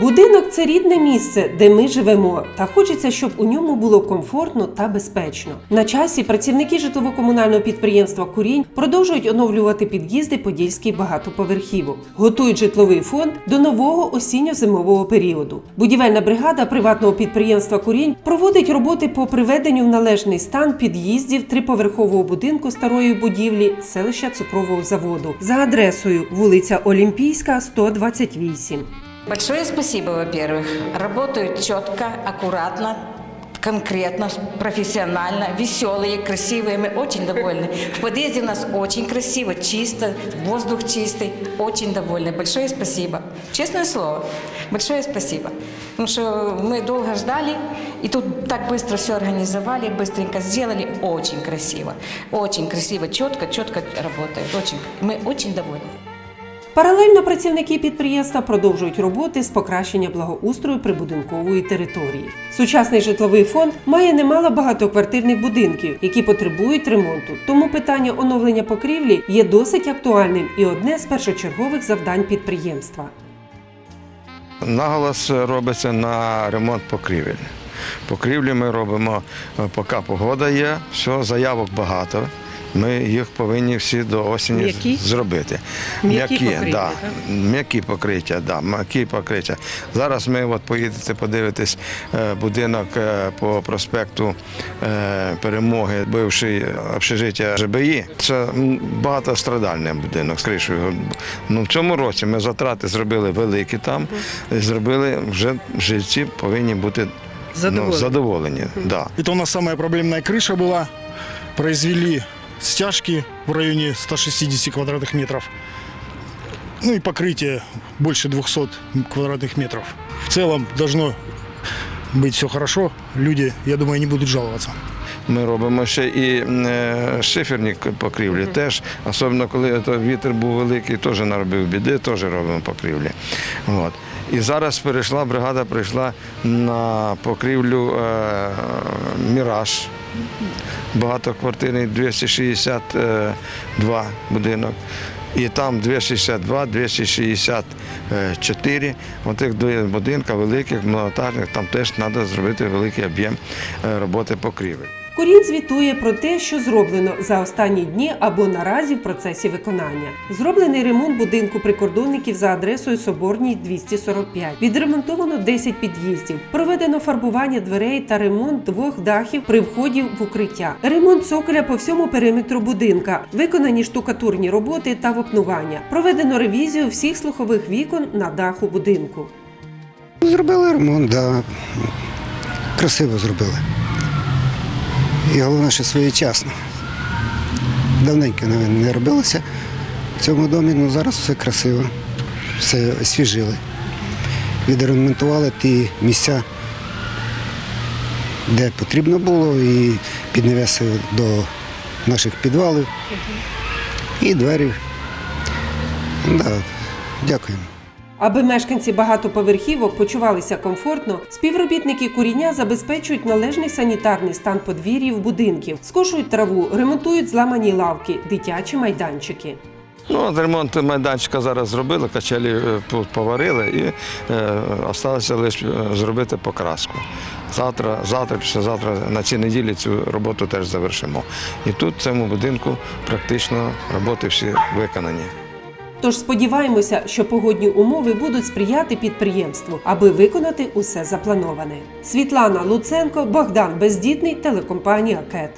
Будинок це рідне місце, де ми живемо, та хочеться, щоб у ньому було комфортно та безпечно. На часі працівники житлово-комунального підприємства Курінь продовжують оновлювати під'їзди подільських багатоповерхівок, готують житловий фонд до нового осінньо-зимового періоду. Будівельна бригада приватного підприємства Курінь проводить роботи по приведенню в належний стан під'їздів триповерхового будинку старої будівлі селища цукрового заводу за адресою вулиця Олімпійська, 128. Большое спасибо, во-первых. Работают четко, аккуратно, конкретно, профессионально, веселые, красивые. Мы очень довольны. В подъезде у нас очень красиво, чисто, воздух чистый. Очень довольны. Большое спасибо. Честное слово, большое спасибо. Потому что мы долго ждали, и тут так быстро все организовали, быстренько сделали. Очень красиво. Очень красиво, четко, четко работает. Очень. Мы очень довольны. Паралельно працівники підприємства продовжують роботи з покращення благоустрою прибудинкової території. Сучасний житловий фонд має немало багатоквартирних будинків, які потребують ремонту. Тому питання оновлення покрівлі є досить актуальним і одне з першочергових завдань підприємства. Наголос робиться на ремонт покрівель. Покрівлі ми робимо, е, поки погода є, все, заявок багато. Ми їх повинні всі до осені М'які? зробити. М'які покриття, да. так? М'які покриття, да, м'які покриття. Зараз ми от поїдете подивитись е, будинок е, по проспекту е, Перемоги, бивший общежиття ЖБІ. Це м, багатострадальний будинок з кришею. Ну, в цьому році ми затрати зробили великі там, і зробили вже жильці повинні бути Задоволені. Ну, задоволені. Да. Это у нас самая проблемная крыша была. Произвели стяжки в районе 160 квадратных метров. Ну и покрытие больше 200 квадратных метров. В целом должно быть все хорошо. Люди, я думаю, не будут жаловаться. Ми робимо ще і е, шиферні к- покрівлі теж, особливо коли то вітер був великий, теж наробив біди, теж робимо покрівлі. От. І зараз перейшла, бригада прийшла на покрівлю е, Міраж. Багатоквартирний 262 будинок. І там 262, 264. Отих два будинка великих, многоетажних, там теж треба зробити великий об'єм е, роботи покрівель. Курінь звітує про те, що зроблено за останні дні або наразі в процесі виконання. Зроблений ремонт будинку прикордонників за адресою Соборній 245. Відремонтовано 10 під'їздів. Проведено фарбування дверей та ремонт двох дахів при вході в укриття. Ремонт цоколя по всьому периметру будинка. Виконані штукатурні роботи та вапнування. Проведено ревізію всіх слухових вікон на даху будинку. Зробили ремонт, да. красиво зробили. І головне, що своєчасно. Давненько не, не робилося в цьому домі, але зараз все красиво, все освіжили. Відремонтували ті місця, де потрібно було, і піднавесили до наших підвалів і двері. Да, дякуємо. Аби мешканці багатоповерхівок почувалися комфортно, співробітники куріння забезпечують належний санітарний стан подвір'їв будинків, скошують траву, ремонтують зламані лавки, дитячі майданчики. Ну, ремонт майданчика зараз зробили, качелі е, поварили і е, залишилося лише зробити покраску. Завтра, завтра, післязавтра на цій неділі цю роботу теж завершимо. І тут в цьому будинку практично роботи всі виконані. Тож сподіваємося, що погодні умови будуть сприяти підприємству, аби виконати усе заплановане. Світлана Луценко, Богдан Бездітний, телекомпанія КЕТ.